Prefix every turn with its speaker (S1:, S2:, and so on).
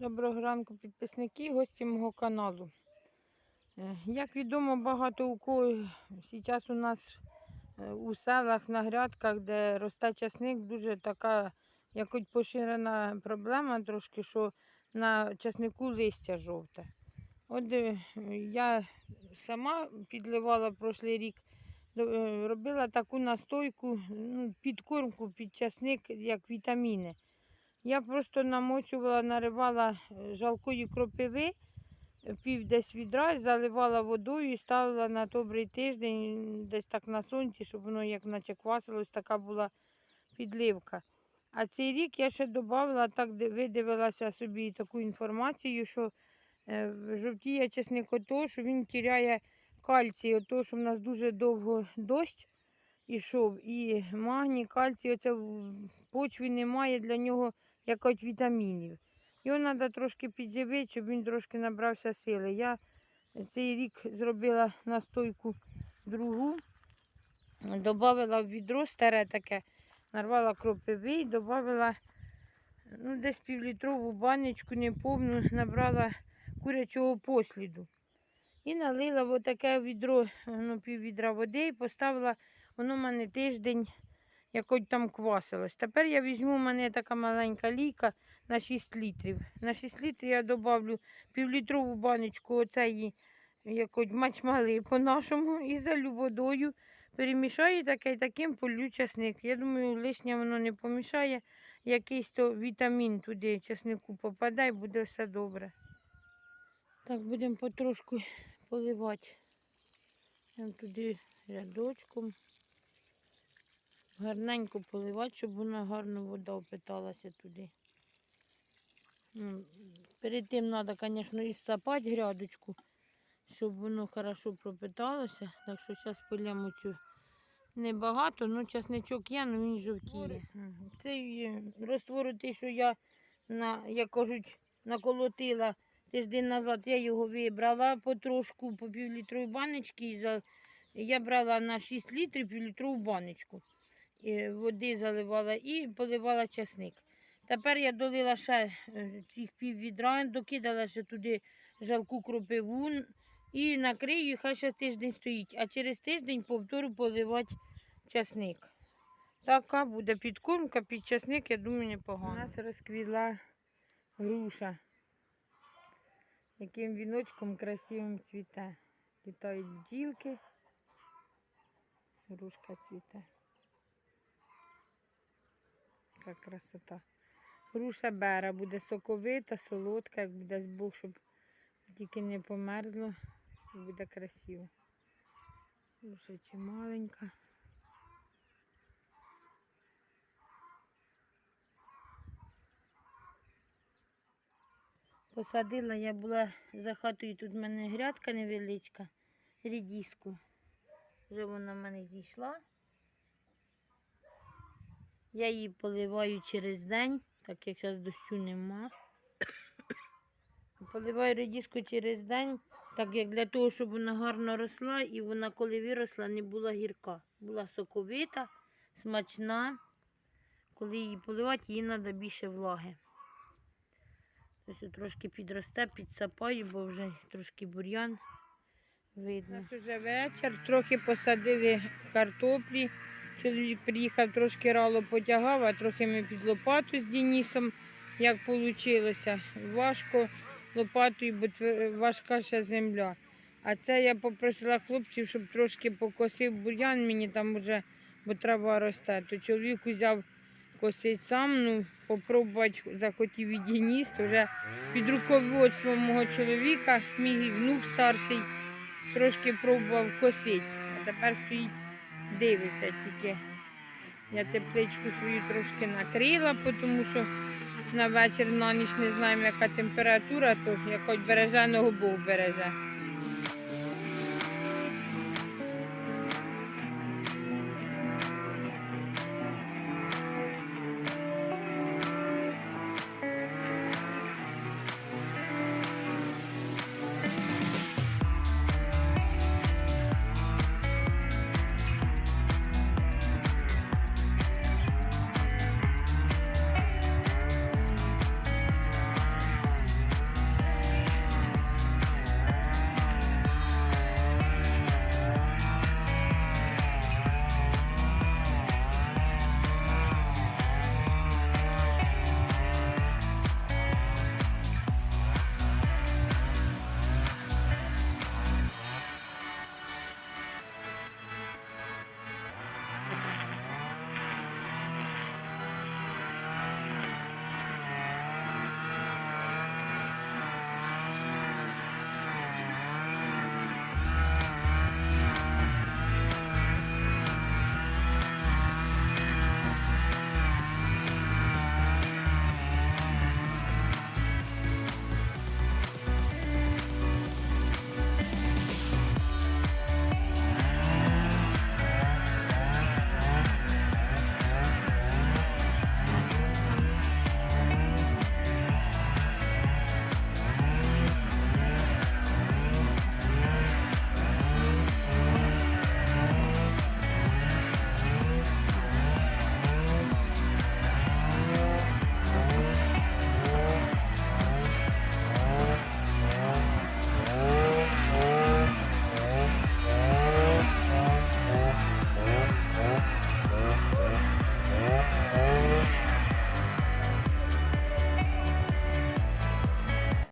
S1: Доброго ранку, підписники, гості мого каналу. Е, Як відомо, багато у кого зараз у нас е, у селах на грядках, де росте часник, дуже така якось поширена проблема трошки, що на часнику листя жовте. От е, я сама підливала прошлий рік, е, робила таку настойку, ну, підкормку під часник, як вітаміни. Я просто намочувала, наривала е, жалкої кропиви, е, пів десь відра, заливала водою і ставила на добрий тиждень, десь так на сонці, щоб воно як наче квасилось, така була підливка. А цей рік я ще додавала, так видивилася собі таку інформацію, що е, жовтіє чесник ото, що він тіряє кальцій, ото, що в нас дуже довго дощ ішов, і магній, кальцій, оце в почві немає для нього якось вітамінів. Його треба трошки підживити, щоб він трошки набрався сили. Я цей рік зробила настойку другу, додала в відро старе таке, нарвала кропиви і додала ну, десь півлітрову баночку неповну, набрала курячого посліду. І налила в таке відро, ну, пів відра води і поставила, воно в мене тиждень якось там квасилось. Тепер я візьму, у мене така маленька лійка на 6 літрів. На 6 літрів я додавлю півлітрову баночку оцеї якось мачмали по-нашому і залю водою. Перемішаю таке таким полю часник. Я думаю, лишнє воно не помішає. Якийсь то вітамін туди часнику попаде і буде все добре. Так, будемо потрошку поливати. Прям туди рядочком гарненько поливати, щоб вона гарно вода впиталася туди. Перед тим треба, звісно, і сапати грядочку, щоб воно хорошо пропиталося. Так що зараз полємо цю небагато, ну часничок є, але він жовтіє. Цей е, те, що я, на, як кажуть, наколотила тиждень назад, я його вибрала потрошку по півлітровій баночці. Я брала на 6 літрів півлітрову баночку води заливала і поливала часник. Тепер я долила ще е, цих пів відра, докидала ще туди жалку кропиву і накрию, хай ще тиждень стоїть. А через тиждень повторю поливати часник. Така буде підкормка під часник, я думаю, непогано. У нас розквіла груша, яким віночком красивим цвіте. Літають бджілки, грушка цвіте. Яка красота. Груша бера буде соковита, солодка, як буде Бог, щоб тільки не померзло. Буде красиво. Груша чи маленька. Посадила я була за хатою, тут в мене грядка невеличка, рідіску. Вже вона в мене зійшла. Я її поливаю через день, так як зараз дощу нема. Поливаю редиску через день, так як для того, щоб вона гарно росла і вона, коли виросла, не була гірка. Була соковита, смачна. Коли її поливати, їй треба більше влаги. Ось трошки підросте, підсапаю, бо вже трошки бур'ян видно. У нас вже вечір, трохи посадили картоплі. Чоловік приїхав, трошки рало потягав, а трохи ми під лопату з Денисом, як вийшло. Важко лопатою, бо важка ще земля. А це я попросила хлопців, щоб трошки покосив бур'ян мені там вже, бо трава росте. То чоловік взяв косить сам, ну, попробувати захотів і Денис, вже під руководством мого чоловіка, мій внук старший, трошки пробував косити. А тепер стоїть дивиться тільки. Я тепличку свою трошки накрила, тому що на вечір на ніч не знаємо, яка температура, то якось береженого Бог береже.